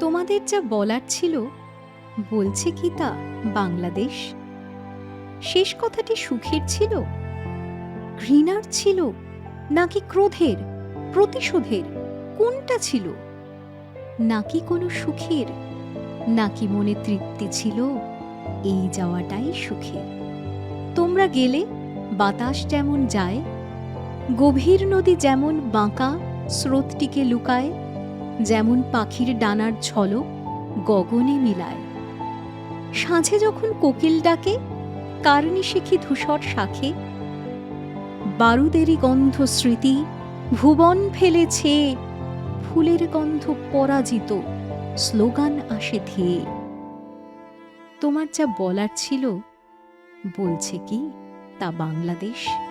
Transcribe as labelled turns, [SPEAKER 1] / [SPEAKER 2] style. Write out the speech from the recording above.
[SPEAKER 1] তোমাদের যা বলার ছিল, বলছে কি তা বাংলাদেশ? শেষ কথাটি সুখের ছিল? ঘৃণার ছিল? নাকি ক্রোধের? প্রতিশোধের? কোনটা ছিল? নাকি কোনো সুখের? নাকি মনে তৃপ্তি ছিল? এই যাওয়াটাই সুখের। তোমরা গেলে বাতাস যেমন যায়, গভীর নদী যেমন বাঁকা, স্রোতটিকে লুকায় যেমন পাখির ডানার ঝলক গগনে মিলায়। সাঁঝে যখন কোকিল ডাকে, কারণি শিখি ধূসর শাখে। বারুদেরই গন্ধ স্মৃতি ভুবন ফেলেছে, ফুলের গন্ধ পরাজিত স্লোগান আসে ধেয়ে। তোমার যা বলার ছিল, বলছে কি তা বাংলাদেশ?